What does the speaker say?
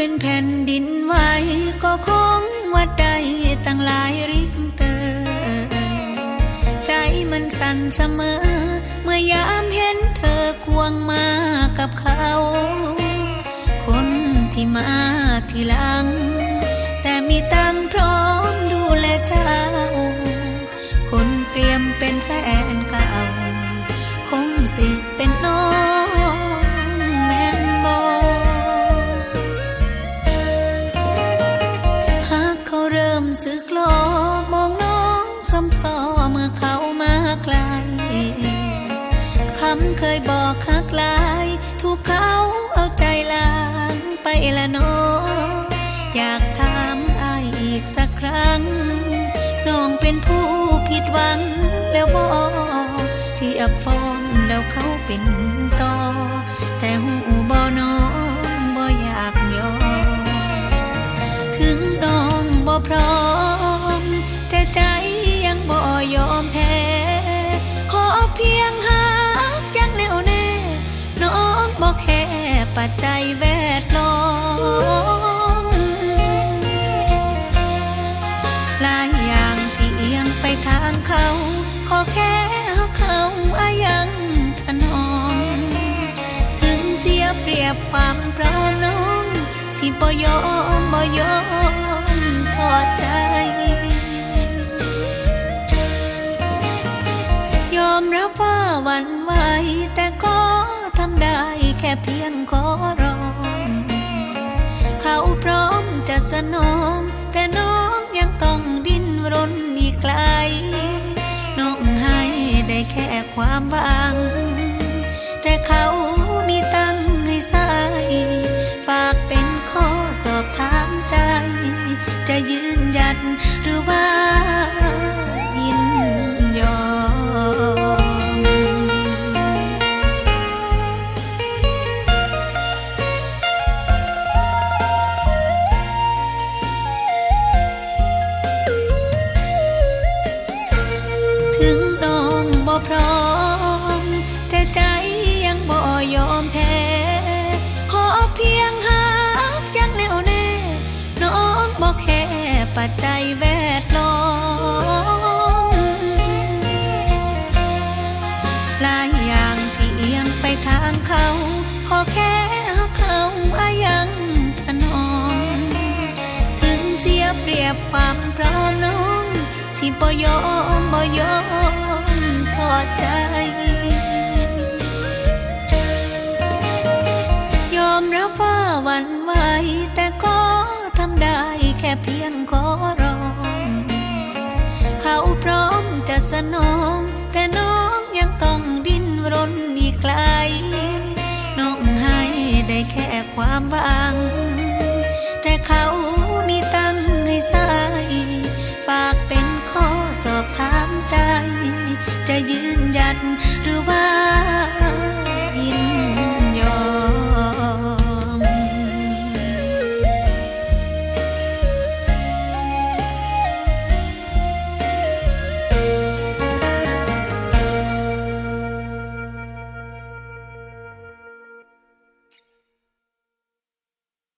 เป็นแผ่นดินไหวก็คงวัดได้ตั้งหลายริกเตอร์ใจมันสั่นเสมอ เมื่อยามเห็นเธอควงมากับเขา คนที่มาทีหลัง แต่มีตังพร้อมดูแลเจ้า คนเตรียมเป็นแฟนเก่า คงสิเป็นน้อง องสมซอเมื่อเขามาไกลคำเคยบอกคักลายถูกเขาเอาใจล้างไปละน้ออยากถามอายอีกสักครั้ง น้องเป็นผู้ผิดหวังแล้วบอที่อับฟอมแล้วเขาเป็นต่อ ยังบ่ยอมแพ้ขอเพียงหากยังแน่วแน่ น้องบ่แค่ปัจจัยแวดล้อมหลายอย่างที่เอียงไปทางเขา ขอแค่เขาเขาอายังถนอม ถึงเสียเปรียบความพร้อมน้อง สิบ่ยอมบ่ยอมทอดใจ รับว่าวันไหวแต่ก็ทำได้แค่เพียงขอร้อง เขาพร้อมจะสนอง แต่น้องยังต้องดิ้นรนอีกไกล น้องให้ได้แค่ความหวัง แต่เขามีตั้งให้ใส่ฝากเป็นข้อสอบถามใจ จะยืนยัดหรือว่ายิน ยังบ่ยอมแพ้ขอเพียงหากยังแน่วแน่ น้องบ่แค่ปัจจัยแวดล้อมหลายอย่างที่เอียงไปทางเขา ขอแค่เขาอายังถนอม ถึงเสียเปรียบความพร้อมน้อง สิบ่ยอมบ่ยอมทอดใจ ยอมรับว่าหวันไหวแต่ก็ทำได้แค่เพียงขอร้อง เขาพร้อมจะสนอง แต่น้องยังต้องดิ้นรนอีกไกล น้องให้ได้แค่ความหวัง แต่เขามีตั้งให้ใส่ฝากเป็นข้อสอบถามใจ จะยืนยัดหรือว่า